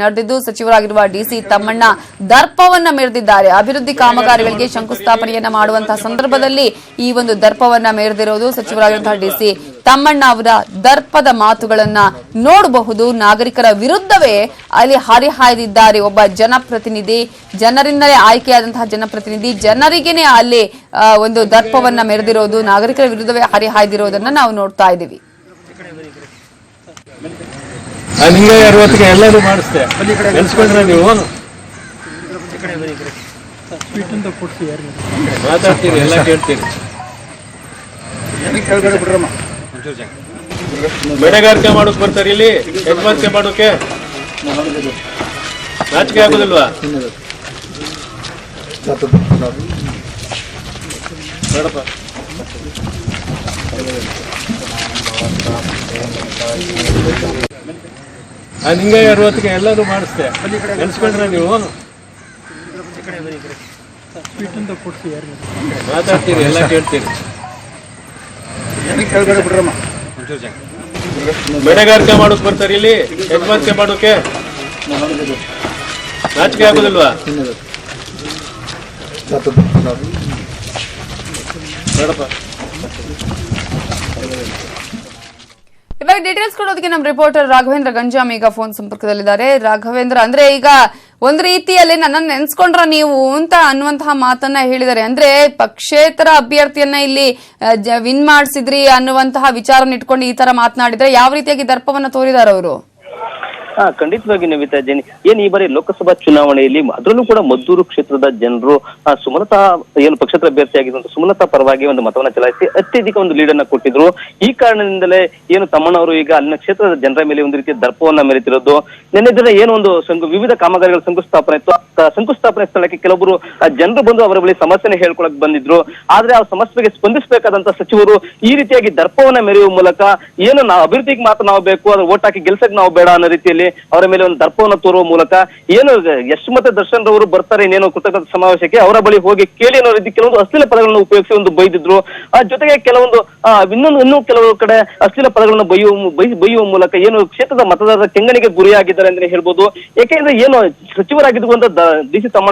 ನಡೆದಿದ್ದು ಸಚಿವರಾಗಿರುವ ಡಿಸಿ ತಮ್ಮಣ್ಣ ದರ್ಪವನ್ನ ಮೆರೆದಿದ್ದಾರೆ. ಅಭಿವೃದ್ಧಿ ಕಾಮಗಾರಿಗಳಿಗೆ ಶಂಕುಸ್ಥಾಪನೆಯನ್ನ ಮಾಡುವಂತಹ ಸಂದರ್ಭದಲ್ಲಿ ಈ ಒಂದು ದರ್ಪವನ್ನ ಮೆರೆದಿರೋದು ಸಚಿವರಾಗಿರುವಂತಹ ಡಿಸಿ ತಮ್ಮಣ್ಣ ಅವರ ದರ್ಪದ ಮಾತುಗಳನ್ನ ನೋಡಬಹುದು. ನಾಗರಿಕರ ವಿರುದ್ಧವೇ ಅಲ್ಲಿ ಹರಿಹಾಯ್ದಿದ್ದಾರೆ ಒಬ್ಬ ಜನಪ್ರತಿನಿಧಿ. ಜನರಿಂದಲೇ ಆಯ್ಕೆಯಾದಂತಹ ಜನಪ್ರತಿನಿಧಿ ಜನರಿಗೇನೆ ಅಲ್ಲಿ ಒಂದು ದರ್ಪವನ್ನ ಮೆರೆದಿರೋದು, ನಾಗರಿಕರ ವಿರುದ್ಧವೇ ಹರಿಹಾಯ್ದಿರೋದನ್ನ ನಾವು ನೋಡ್ತಾ ಇದ್ದೀವಿ. ಆ ನಿಂಗಯ್ಯ ಅರವತ್ತಿಗೆ ಎಲ್ಲರೂ ಮಾಡಿಸ್ದೆ. ನೆನ್ಸ್ಕೊಂಡ್ರೆ ನೀವು? ಮಾತಾಡ್ತೀರಿ ಎಲ್ಲ ಕೇಳ್ತೀರಿ. ಬೆಳೆಗಾರಿಕೆ ಮಾಡೋಕೆ ಬರ್ತಾರೆ ಇಲ್ಲಿ ಯಜಮಾನಿಕೆ ಮಾಡೋಕೆ. ನಾಚಿಕೆ ಆಗೋದಿಲ್ವಾ? ನೋಡಪ್ಪ ಆ ಹಿಂಗೆ ಅರವತ್ತಿಗೆ ಎಲ್ಲರೂ ಮಾಡಿಸ್ದೆ. ನೆನೆಸ್ಕೊಂಡ್ರೆ ನೀವು. ಮಾತಾಡ್ತೀರಿ ಎಲ್ಲ ಕೇಳ್ತೀರಿ. ಬೆಳೆಗಾರಿಕೆ ಮಾಡೋಕೆ ಬರ್ತಾರೆ ಇಲ್ಲಿ ಯಜಮಾನಿಕೆ ಮಾಡೋಕೆ. ನಾಚಿಕೆ ಆಗೋದಿಲ್ವಾ? ನೋಡಪ್ಪ ಇವಾಗ ಡೀಟೇಲ್ಸ್ ಕೊಡೋದಕ್ಕೆ ನಮ್ಮ ರಿಪೋರ್ಟರ್ ರಾಘವೇಂದ್ರ ಗಂಜಾಮ್ ಈಗ ಫೋನ್ ಸಂಪರ್ಕದಲ್ಲಿದ್ದಾರೆ. ರಾಘವೇಂದ್ರ, ಅಂದ್ರೆ ಈಗ ಒಂದ್ ರೀತಿಯಲ್ಲಿ ನನ್ನ ನೆನ್ಸ್ಕೊಂಡ್ರ ನೀವು ಅಂತ ಅನ್ನುವಂತಹ ಮಾತನ್ನ ಹೇಳಿದ್ದಾರೆ. ಅಂದ್ರೆ ಪಕ್ಷೇತರ ಅಭ್ಯರ್ಥಿಯನ್ನ ಇಲ್ಲಿ ವಿನ್ ಮಾಡಿಸಿದ್ರಿ ಅನ್ನುವಂತಹ ವಿಚಾರನ ಇಟ್ಕೊಂಡು ಈ ತರ ಮಾತನಾಡಿದ್ರೆ ಯಾವ ರೀತಿಯಾಗಿ ದರ್ಪವನ್ನ ತೋರಿದಾರ ಅವರು ಹಾ, ಖಂಡಿತವಾಗಿ ನವಿತಾ ಜೈನ್. ಏನ್ ಈ ಬಾರಿ ಲೋಕಸಭಾ ಚುನಾವಣೆಯಲ್ಲಿ ಅದರಲ್ಲೂ ಕೂಡ ಮದ್ದೂರು ಕ್ಷೇತ್ರದ ಜನರು ಸುಮಲತಾ ಏನು ಪಕ್ಷೇತರ ಅಭ್ಯರ್ಥಿಯಾಗಿದ್ದಂತ ಸುಮಲತಾ ಪರವಾಗಿ ಒಂದು ಮತವನ್ನ ಚಲಾಯಿಸಿ ಅತ್ಯಧಿಕ ಒಂದು ಲೀಡ್ ಅನ್ನ ಕೊಟ್ಟಿದ್ರು. ಈ ಕಾರಣದಿಂದಲೇ ಏನು ತಮ್ಮಣ್ಣವರು ಈಗ ಅಲ್ಲಿನ ಕ್ಷೇತ್ರದ ಜನರ ಮೇಲೆ ಒಂದು ರೀತಿಯ ದರ್ಪವನ್ನ ಮೆರೆತಿರೋದು. ನಿನ್ನೆ ದಿನ ಏನು ಒಂದು ಸಂಘ, ವಿವಿಧ ಕಾಮಗಾರಿಗಳ ಶಂಕುಸ್ಥಾಪನೆ ಇತ್ತು. ಶಂಕುಸ್ಥಾಪನೆ ಸ್ಥಳಕ್ಕೆ ಕೆಲವೊಬ್ಬರು ಜನರು ಬಂದು ಅವರ ಬಳಿ ಸಮಸ್ಯೆನ ಹೇಳ್ಕೊಳಕ್ ಬಂದಿದ್ರು. ಆದ್ರೆ ಆ ಸಮಸ್ಯೆಗೆ ಸ್ಪಂದಿಸಬೇಕಾದಂತ ಸಚಿವರು ಈ ರೀತಿಯಾಗಿ ದರ್ಪವನ್ನ ಮೆರೆಯುವ ಮೂಲಕ ಏನು ನಾವು ಅಭಿವೃದ್ಧಿಗೆ ಮಾತ್ರ ನಾವು ಬೇಕು ಅದ್ರ ಓಟ್ ಹಾಕಿ ಗೆಲ್ಸಕ್ ನಾವು ಬೇಡ ಅನ್ನೋ ರೀತಿಯಲ್ಲಿ ಅವರ ಮೇಲೆ ಒಂದು ದರ್ಪವನ್ನು ತೋರುವ ಮೂಲಕ ಏನು ಎಷ್ಟು ಮತ್ತೆ ದರ್ಶನ್ ರವರು ಬರ್ತಾರೆ ಇನ್ನೇನು ಕೃತಕ ಸಮಾವೇಶಕ್ಕೆ, ಅವರ ಬಳಿ ಹೋಗಿ ಕೇಳಿ ಅನ್ನೋ ರೀತಿ ಕೆಲವೊಂದು ಅಶ್ಲೀಲ ಪದಗಳನ್ನು ಉಪಯೋಗಿಸಿ ಒಂದು ಬೈದಿದ್ರು. ಆ ಜೊತೆಗೆ ಕೆಲವೊಂದು ಇನ್ನೊಂದು, ಇನ್ನೂ ಕೆಲವು ಕಡೆ ಅಶ್ಲೀಲ ಪದಗಳನ್ನು ಬೈಯುವ ಬೈಯುವ ಮೂಲಕ ಏನು ಕ್ಷೇತ್ರದ ಮತದಾರರ ಕೆಂಗಣಿಗೆ ಗುರಿಯಾಗಿದ್ದಾರೆ ಅಂತ ಹೇಳ್ಬೋದು. ಯಾಕೆಂದ್ರೆ ಏನು ಸಚಿವರಾಗಿದ್ದುಕೊಂಡ ಡಿ ಸಿ ತಮ್ಮ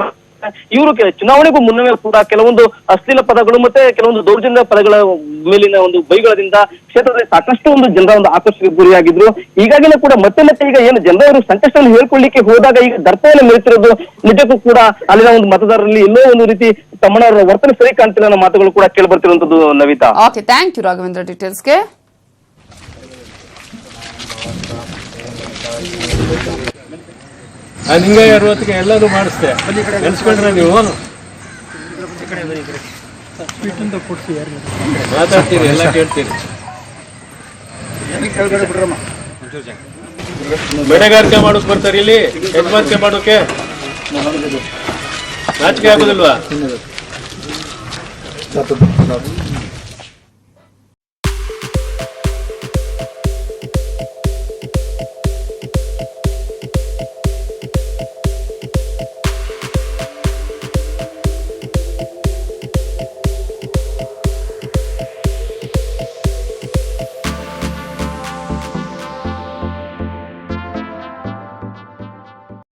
ಇವರು ಚುನಾವಣೆಗೂ ಮುನ್ನವೇ ಕೂಡ ಕೆಲವೊಂದು ಅಶ್ಲೀಲ ಪದಗಳು ಮತ್ತೆ ಕೆಲವೊಂದು ದೌರ್ಜನ್ಯ ಪದಗಳ ಮೇಲಿನ ಒಂದು ಬೈಗಳದಿಂದ ಕ್ಷೇತ್ರದಲ್ಲಿ ಸಾಕಷ್ಟು ಒಂದು ಜನರ ಒಂದು ಆಕರ್ಷಣೆ ಗುರಿಯಾಗಿದ್ರು. ಈಗಾಗಲೇ ಕೂಡ ಮತ್ತೆ ಮತ್ತೆ ಈಗ ಏನು ಜನರವರು ಸಂಕಷ್ಟವನ್ನು ಹೇಳ್ಕೊಳ್ಳಿಕ್ಕೆ ಹೋದಾಗ ಈಗ ದರ್ಪವನ್ನು ಮೆರೆತಿರೋದು ನಿಜಕ್ಕೂ ಕೂಡ ಅಲ್ಲಿನ ಒಂದು ಮತದಾರರಲ್ಲಿ ಎಲ್ಲೋ ಒಂದು ರೀತಿ ತಮ್ಮನವರ ವರ್ತನೆ ಸರಿ ಕಾಣ್ತಿಲ್ಲ ಅನ್ನೋ ಮಾತುಗಳು ಕೂಡ ಕೇಳಿ ಬರ್ತಿರುವಂತದ್ದು Navita. Okay thank you Raghavendra ಡೀಟೇಲ್ಸ್ಗೆ ಆ ನಿಂಗಯ್ಯ ಅರವತ್ತಿಗೆ ಎಲ್ಲರೂ ಮಾಡಿಸ್ದೆ. ನೆನ್ಸ್ಕೊಂಡ್ರೆ ನೀವು ಮಾತಾಡ್ತೀರಿ ಎಲ್ಲ ಕೇಳ್ತೀರಿ. ಬೆಳೆಗಾರಿಕೆ ಮಾಡೋಕ್ ಬರ್ತಾರೆ ಇಲ್ಲಿ ಯಜಮಾನಿಕೆ ಮಾಡೋಕೆ. ನಾಚಿಕೆ ಆಗೋದಿಲ್ವಾ?